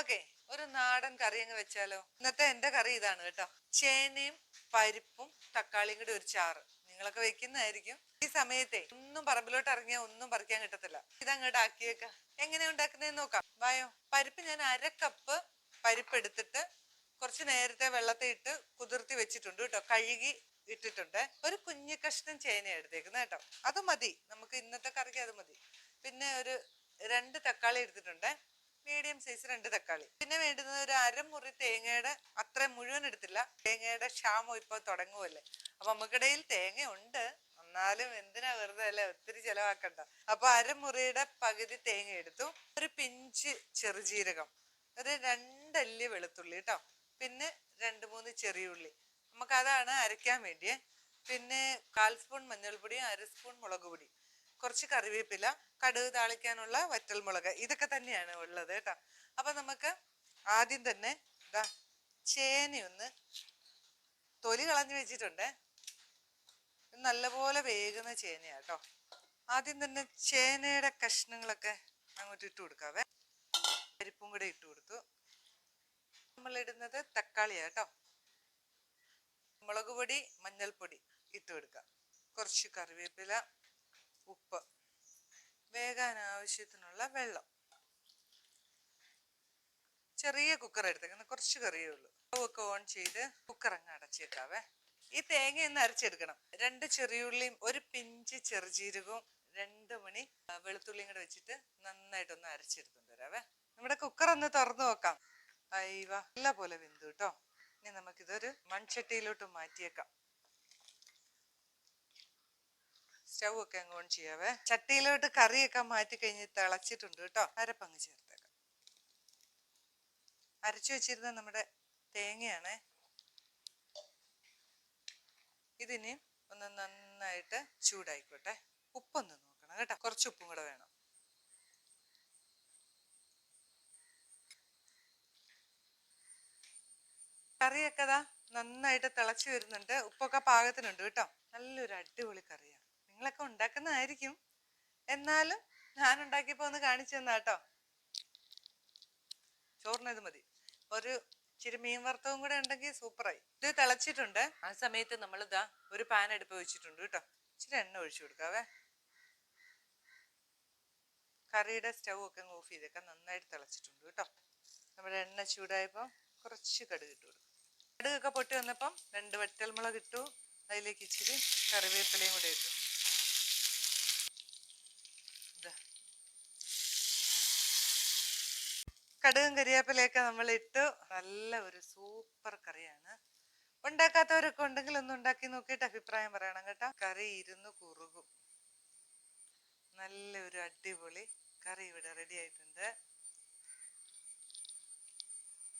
നമുക്കേ ഒരു നാടൻ കറി അങ്ങ് വെച്ചാലോ? ഇന്നത്തെ എന്റെ കറി ഇതാണ് കേട്ടോ. ചേനയും പരിപ്പും തക്കാളിയും കൂടി ഒരു ചാറ്. നിങ്ങളൊക്കെ വെക്കുന്നതായിരിക്കും. ഈ സമയത്തെ ഒന്നും പറമ്പിലോട്ട് ഇറങ്ങിയാൽ ഒന്നും പറിക്കാൻ കിട്ടത്തില്ല. ഇതങ്ങോട്ട് ആക്കിയേക്ക എങ്ങനെ ഉണ്ടാക്കുന്നതെന്ന് നോക്കാം. വായോ. പരിപ്പ് ഞാൻ അര കപ്പ് പരിപ്പ് എടുത്തിട്ട് കുറച്ച് നേരത്തെ വെള്ളത്തിൽ ഇട്ട് കുതിർത്തി വെച്ചിട്ടുണ്ട് കേട്ടോ. കഴുകി ഇട്ടിട്ടുണ്ട്. ഒരു കുഞ്ഞു കഷ്ണം ചേന എടുത്തേക്കുന്നത് കേട്ടോ. അത് മതി. നമുക്ക് ഇന്നത്തെ കറിക്ക് അത് മതി. പിന്നെ ഒരു രണ്ട് തക്കാളി എടുത്തിട്ടുണ്ട്. മീഡിയം സൈസ് രണ്ട് തക്കാളി. പിന്നെ വേണ്ടുന്നത് ഒരു അരമുറി തേങ്ങയുടെ അത്ര മുഴുവൻ എടുത്തില്ല തേങ്ങയുടെ ക്ഷാമം ഇപ്പോൾ തുടങ്ങുമല്ലേ അപ്പൊ നമുക്കിടയിൽ തേങ്ങ ഉണ്ട്. എന്നാലും എന്തിനാ വെറുതെ അല്ലേ? ഒത്തിരി ചെലവാക്കണ്ട. അപ്പൊ അരമുറിയുടെ പകുതി തേങ്ങ എടുത്തു. ഒരു പിഞ്ച് ചെറുജീരകം. ഒരു രണ്ടല്ലി വെളുത്തുള്ളി കേട്ടോ പിന്നെ രണ്ട് മൂന്ന് ചെറിയ ഉള്ളി. നമുക്ക് അതാണ് അരയ്ക്കാൻ വേണ്ടിയേ. പിന്നെ കാൽ സ്പൂൺ മഞ്ഞൾപ്പൊടിയും അര സ്പൂൺ മുളക് പൊടി കുറച്ച് കറിവേപ്പില കടുക് താളിക്കാനുള്ള വറ്റൽമുളക് ഇതൊക്കെ തന്നെയാണ് ഉള്ളത് കേട്ടോ. അപ്പൊ നമുക്ക് ആദ്യം തന്നെ ഇതാ ചേനയൊന്ന് തൊലി കളഞ്ഞു വെച്ചിട്ടുണ്ട്. നല്ലപോലെ വേകുന്ന ചേനയാട്ടോ ആദ്യം തന്നെ ചേനയുടെ കഷ്ണങ്ങളൊക്കെ അങ്ങോട്ട് ഇട്ട് കൊടുക്കാവേ. പരിപ്പും കൂടെ ഇട്ട് കൊടുത്തു. നമ്മൾ ഇടുന്നത് തക്കാളിയാ കേട്ടോ. മുളക് പൊടി മഞ്ഞൾപ്പൊടി ഇട്ട് കൊടുക്കാം. കുറച്ച് കറിവേപ്പില ഉപ്പ് വേകാൻ ആവശ്യത്തിനുള്ള വെള്ളം. ചെറിയ കുക്കർ എടുത്തേക്കുന്നത് കുറച്ച് കറിയേ ഉള്ളൂ. ഒക്കെ ഓൺ ചെയ്ത് കുക്കർ അങ്ങ് അടച്ചേക്കാവേ ഈ തേങ്ങ ഒന്ന് അരച്ചെടുക്കണം. രണ്ട് ചെറിയുള്ളിയും ഒരു പിഞ്ച് ചെറുജീരകവും രണ്ട് മണി വെളുത്തുള്ളിയും കൂടെ വെച്ചിട്ട് നന്നായിട്ടൊന്ന് അരച്ചെടുത്തു വരാവേ. നമ്മുടെ കുക്കർ ഒന്ന് തുറന്നു നോക്കാം. അയ്യ നല്ല പോലെ വെന്തു കേട്ടോ. ഇനി നമുക്കിതൊരു മൺചട്ടിയിലോട്ട് മാറ്റിയേക്കാം. സ്റ്റൗ ഒക്കെ അങ്ങ് ഓൺ ചെയ്യാവേ. ചട്ടിയിലോട്ട് കറിയൊക്കെ മാറ്റി കഴിഞ്ഞ് തിളച്ചിട്ടുണ്ട് കേട്ടോ. അരപ്പങ്ങ് ചേർത്തേക്കാം. അരച്ചു വെച്ചിരുന്ന നമ്മുടെ തേങ്ങയാണേ. ഇതിനി ഒന്ന് നന്നായിട്ട് ചൂടായിക്കോട്ടെ. ഉപ്പൊന്ന് നോക്കണം കേട്ടോ. കുറച്ച് ഉപ്പും കൂടെ വേണം. കറിയൊക്കെ ദാ നന്നായിട്ട് തിളച്ചു വരുന്നുണ്ട്. ഉപ്പൊക്കെ പാകത്തിനുണ്ട് കേട്ടോ. നല്ലൊരു അടിപൊളി കറിയാണ് നിങ്ങളൊക്കെ ഉണ്ടാക്കുന്നതായിരിക്കും. എന്നാലും ഞാൻ ഉണ്ടാക്കിയപ്പോ ഒന്ന് കാണിച്ചു തന്നാ കേട്ടോ ചോറിന് ഇത് മതി. ഒരു ഇച്ചിരി മീൻ വറുത്തവും കൂടെ ഉണ്ടെങ്കിൽ സൂപ്പറായി. ഇത് തിളച്ചിട്ടുണ്ട്. ആ സമയത്ത് നമ്മൾ ഇതാ ഒരു പാൻ എടുപ്പ് വെച്ചിട്ടുണ്ട് കേട്ടോ ഇച്ചിരി എണ്ണ ഒഴിച്ചു കൊടുക്കാവേ. കറിയുടെ സ്റ്റൗ ഒക്കെ ഓഫ് ചെയ്തേക്കാം. നന്നായിട്ട് തിളച്ചിട്ടുണ്ട് കേട്ടോ നമ്മുടെ എണ്ണ ചൂടായപ്പോൾ കുറച്ച് കടുക് ഇട്ട് കൊടുക്കും. കടുകൊക്കെ പൊട്ടി വന്നപ്പം രണ്ട് വറ്റൽമുളക് ഇട്ടു. അതിലേക്ക് ഇച്ചിരി കറിവേപ്പിലയും കൂടെ ഇട്ടു. കടുകും കരിവേപ്പിലയൊക്കെ നമ്മൾ ഇട്ടു നല്ല ഒരു സൂപ്പർ കറിയാണ്. ഉണ്ടാക്കാത്തവരൊക്കെ ഉണ്ടെങ്കിൽ ഒന്ന് ഉണ്ടാക്കി നോക്കിയിട്ട് അഭിപ്രായം പറയണം കേട്ടോ. കറി ഇരുന്ന് കുറുകും. നല്ല ഒരു അടിപൊളി കറി ഇവിടെ റെഡി ആയിട്ടുണ്ട്.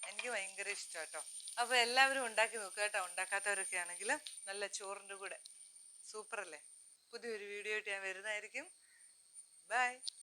എനിക്ക് ഭയങ്കര ഇഷ്ടം കേട്ടോ അപ്പൊ എല്ലാവരും ഉണ്ടാക്കി നോക്കുക കേട്ടോ. ഉണ്ടാക്കാത്തവരൊക്കെ ആണെങ്കിലും നല്ല ചോറിന്റെ കൂടെ. സൂപ്പർ അല്ലേ പുതിയൊരു വീഡിയോ ആയിട്ട് ഞാൻ വരുന്നതായിരിക്കും. ബൈ